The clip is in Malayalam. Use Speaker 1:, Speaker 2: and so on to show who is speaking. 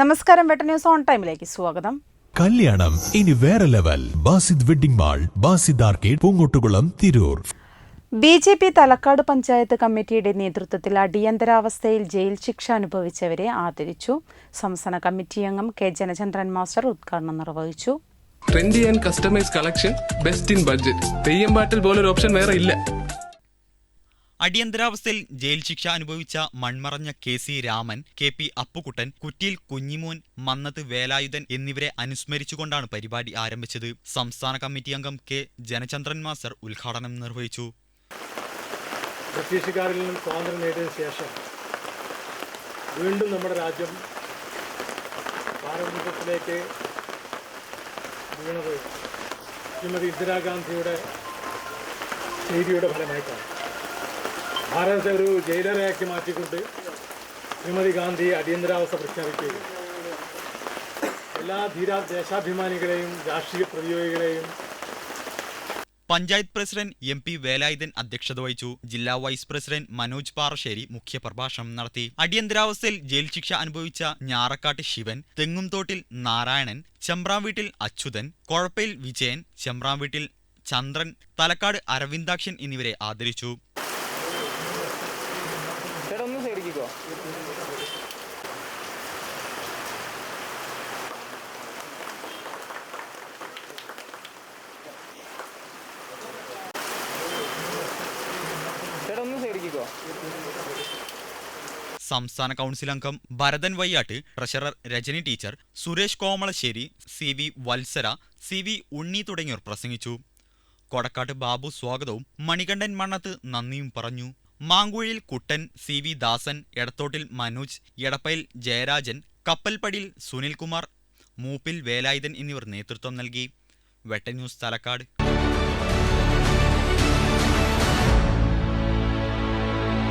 Speaker 1: നമസ്കാരം വെട്ട ന്യൂസ് ഓൺ ടൈമിലേക്ക് സ്വാഗതം.
Speaker 2: കല്യാണം ഇനി വേറെ level. Basid wedding mall Basid arcade Poongottukulam Tirur.
Speaker 1: B J P Thalakkad panchayat കമ്മിറ്റിയുടെ നേതൃത്വത്തിൽ അടിയന്തരാവസ്ഥയിൽ ജയിൽ ശിക്ഷ അനുഭവിച്ചവരെ ആദരിച്ചു. സംസ്ഥാന കമ്മിറ്റി അംഗം കെ ജനചന്ദ്രൻ മാസ്റ്റർ ഉദ്ഘാടനം നിർവഹിച്ചു.
Speaker 3: Trendy and customise collection best in budget Theyyam പാട്ടിൽ പോലൊരു ഓപ്ഷൻ വേറെ ഇല്ല.
Speaker 4: അടിയന്തരാവസ്ഥയിൽ ജയിൽ ശിക്ഷ അനുഭവിച്ച മൺമറഞ്ഞ K C Raman K P Appukuttan Kuttiyil Kunjimon Mannath Velayudhan എന്നിവരെ അനുസ്മരിച്ചുകൊണ്ടാണ് പരിപാടി ആരംഭിച്ചത്. സംസ്ഥാന കമ്മിറ്റി അംഗം കെ ജനചന്ദ്രൻ മാസ്റ്റർ ഉദ്ഘാടനം നിർവഹിച്ചു.
Speaker 5: ബ്രിട്ടീഷുകാരിൽ നിന്നും സ്വാതന്ത്ര്യം നേടിയതിനു ശേഷം വീണ്ടും നമ്മുടെ രാജ്യം പാരമ്പര്യത്തിലേക്ക് വീണത് ശ്രീമതി ഇന്ദിരാഗാന്ധിയുടെ ചെയ്തിയുടെ ഫലമായിട്ടാണ്. ഭാരതത്തെ ഒരു ജയിലറയാക്കി മാറ്റിക്കൊണ്ട് ശ്രീമതി ഗാന്ധി അടിയന്തരാവസ്ഥ പ്രഖ്യാപിക്കുകയും എല്ലാ ധീര ദേശാഭിമാനികളെയും രാഷ്ട്രീയ പ്രതിയോഗികളെയും
Speaker 4: panchayat president M P Velayudhan അധ്യക്ഷത വഹിച്ചു. ജില്ലാ വൈസ് പ്രസിഡന്റ് മനോജ് പാറശ്ശേരി മുഖ്യപ്രഭാഷണം നടത്തി. അടിയന്തരാവസ്ഥയിൽ ജയിൽ ശിക്ഷ അനുഭവിച്ച ഞാറക്കാട്ട് ശിവൻ തെങ്ങുംതോട്ടിൽ നാരായണൻ ചെമ്പ്രാംവീട്ടിൽ അച്യുതൻ കൊഴപ്പയിൽ വിജയൻ ചെമ്പ്രാംവീട്ടിൽ ചന്ദ്രൻ തലക്കാട് അരവിന്ദാക്ഷൻ എന്നിവരെ ആദരിച്ചു. സംസ്ഥാന കൗൺസിൽ അംഗം Bharathan Vayyattu treasurer Rajani teacher Suresh Komalassery C V Valsara C V Unni തുടങ്ങിയവർ പ്രസംഗിച്ചു. കൊടക്കാട്ട് ബാബു സ്വാഗതവും മണികണ്ഠൻ മണ്ണത്ത് നന്ദിയും പറഞ്ഞു. മാങ്കുഴിയിൽ കുട്ടൻ സി വി ദാസൻ എടത്തോട്ടിൽ മനോജ് എടപ്പയിൽ ജയരാജൻ കപ്പൽപ്പടിയിൽ സുനിൽകുമാർ മൂപ്പിൽ വേലായുധൻ എന്നിവർ നേതൃത്വം നൽകി. വെട്ടന്യൂസ് തലക്കാട്.